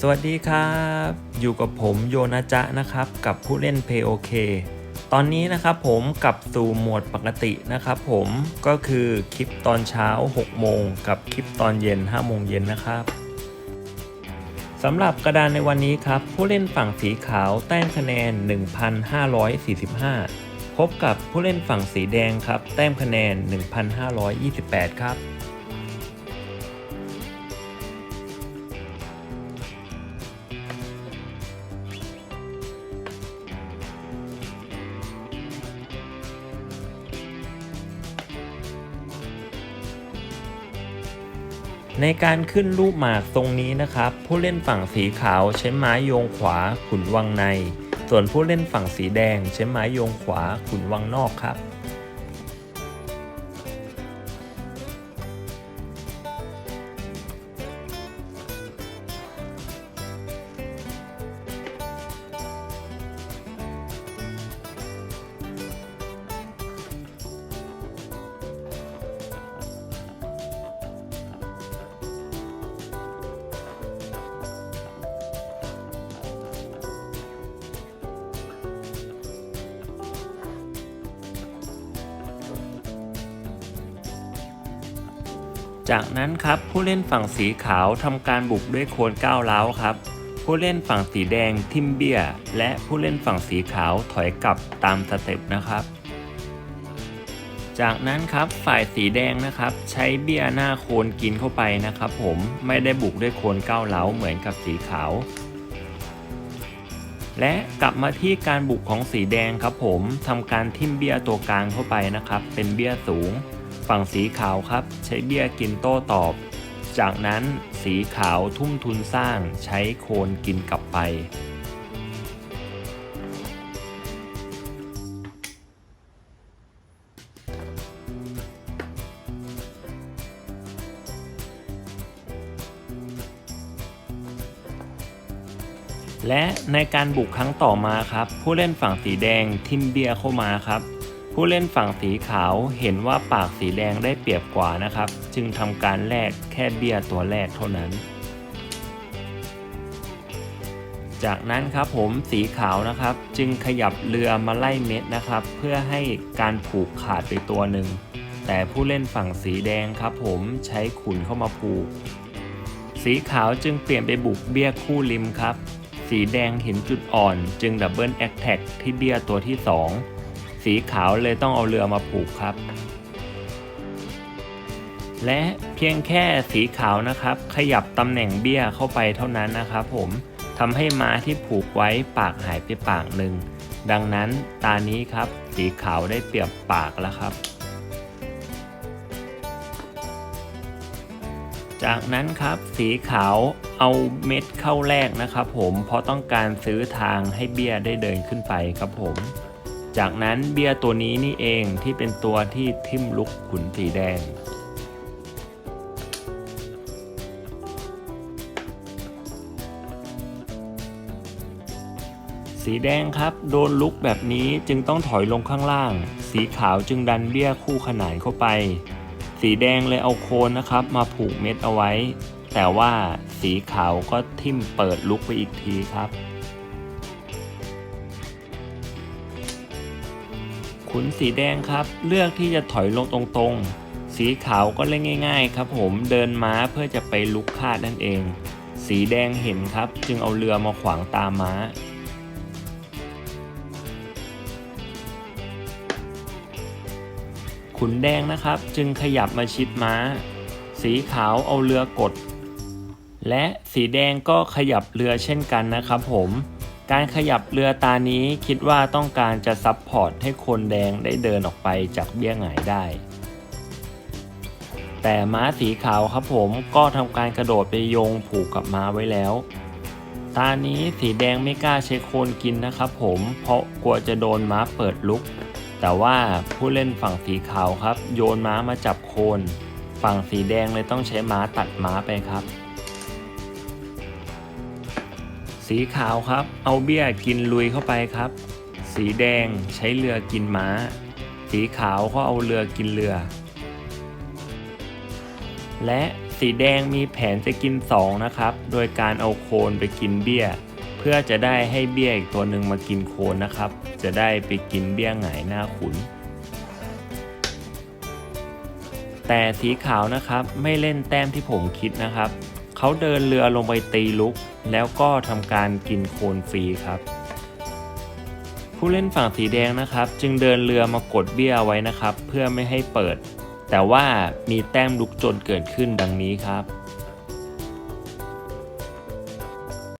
สวัสดีครับ อยู่กับผมโยนาจะนะครับ กับผู้เล่น POK ตอนนี้นะครับผมกลับสู่โหมดปกตินะครับผมก็คือคลิปตอนเช้า 6 โมง กับคลิปตอนเย็น 5 โมงเย็นนะครับสำหรับกระดานในวันนี้ครับ ผู้เล่นฝั่งสีขาวแต้มคะแนน 1,545 พบกับผู้เล่นฝั่งสีแดงครับ แต้มคะแนน 1,528 ครับ ในการขึ้นรูปหมากตรงนี้นะครับ ผู้เล่นฝั่งสีขาวใช้ไม้โยงขวาขุนวังใน ส่วนผู้เล่นฝั่งสีแดงใช้ไม้โยงขวาขุนวังนอกครับ จากนั้นครับผู้เล่นฝั่งสีขาวทำการบุกด้วยโคนก้าวร้าครับ ผู้เล่นฝั่งสีแดงทิมเบียและผู้เล่นฝั่งสีขาวถอยกลับตามสเต็ปนะครับ จากนั้นครับฝ่ายสีแดงนะครับ ใช้เบียหน้าโคนกินเข้าไปนะครับ ผมไม่ได้บุกด้วยโคนก้าวเล้าเหมือนกับสีขาว และกลับมาที่การบุกของสีแดงครับผมทำการทิมเบียตัวกลางเข้าไปนะครับ เป็นเบียสูง ฝั่งสีขาวครับ ใช้เบี้ยกินโต้ตอบ จากนั้นสีขาวทุ่มทุนสร้างใช้โคนกินกลับไป และในการบุกครั้งต่อมาครับ ผู้เล่นฝั่งสีแดงทิมเบียเข้ามาครับ ผู้เล่นฝั่งสีขาวเห็นว่าปากสีแดงได้เปรียบกว่านะครับ จึงทำการแลกแค่เบี้ยตัวแรกเท่านั้น จากนั้นครับผมสีขาวนะครับ จึงขยับเรือมาไล่เม็ดนะครับ เพื่อให้การผูกขาดไปตัวหนึ่ง แต่ผู้เล่นฝั่งสีแดงครับ ผมใช้ขุนเข้ามาผูก สีขาวจึงเปลี่ยนไปบุกเบี้ยคู่ริมครับ สีแดงเห็นจุดอ่อน จึงดับเบิลแอคแท็กที่เบี้ยตัวที่ 2 สีขาวเลยต้องเอาเรือมาผูกครับ และเพียงแค่สีขาวนะครับ ขยับตำแหน่งเบี้ยเข้าไปเท่านั้นนะครับผมทำให้ม้าที่ผูกไว้ปากหายไปปากหนึ่ง ดังนั้นตานี้ครับ สีขาวได้เปรียบปากแล้วครับ จากนั้นครับสีขาวเอาเม็ดเข้าแรกนะครับผมเพราะต้องการซื้อทางให้เบี้ยได้เดินขึ้นไปครับผม จากนั้นเบียตัวนี้นี่เองที่เป็นตัวที่ทิ่มลุกขุนสีแดง สีแดงครับโดนลุกแบบนี้จึงต้องถอยลงข้างล่าง สีขาวจึงดันเบี้ยคู่ขนานเข้าไป สีแดงเลยเอาโคนนะครับ มาผูกเม็ดเอาไว้ แต่ว่าสีขาวก็ทิ่มเปิดลุกไปอีกทีครับ ขุนสีแดงครับ เลือกที่จะถอยลงตรงๆ สีขาวก็เล่นง่าย ๆ ครับ ผมเดินม้าเพื่อจะไปลุกคาดนั่นเอง สีแดงเห็นครับ จึงเอาเรือมาขวางตามม้าขุนแดงนะครับ จึงขยับมาชิดม้า สีขาวเอาเรือกด และสีแดงก็ขยับเรือเช่นกันนะครับผม การขยับเรือตานี้คิดว่าต้องการจะซับพอร์ตให้คนแดงได้เดินออกไปจากเบี้ยหงายได้ แต่ม้าสีขาวครับผมก็ทำการกระโดดไปโยงผูกกับม้าไว้แล้ว ตานี้สีแดงไม่กล้าใช้โคนกินนะครับผมเพราะกลัวจะโดนม้าเปิดลุก แต่ว่าผู้เล่นฝั่งสีขาวครับ โยนม้ามาจับโคน ฝั่งสีแดงเลยต้องใช้ม้าตัดม้าไปครับ สีขาวครับ เอาเบี้ยกินลุยเข้าไปครับ สีแดงใช้เรือกินม้า สีขาวก็เอาเรือกินเรือ และสีสีแดงมีแผนจะกิน2นะครับ โดยการเอาโคนไปกินเบี้ย เพื่อจะได้ให้เบี้ยอีกตัวหนึ่งมากินโคนนะครับ จะได้ไปกินเบี้ยหงายหน้าขุน แต่สีขาวนะครับไม่เล่นแต้มที่ผมคิดนะครับ เขาเดินเรือลงไปตีลุก แล้วก็ทำการกินโคนฟรีครับ ผู้เล่นฝั่งสีแดงนะครับ จึงเดินเรือมากดเบี้ยไว้นะครับ เพื่อไม่ให้เปิด แต่ว่ามีแต้มลุกจนเกิดขึ้นดังนี้ครับ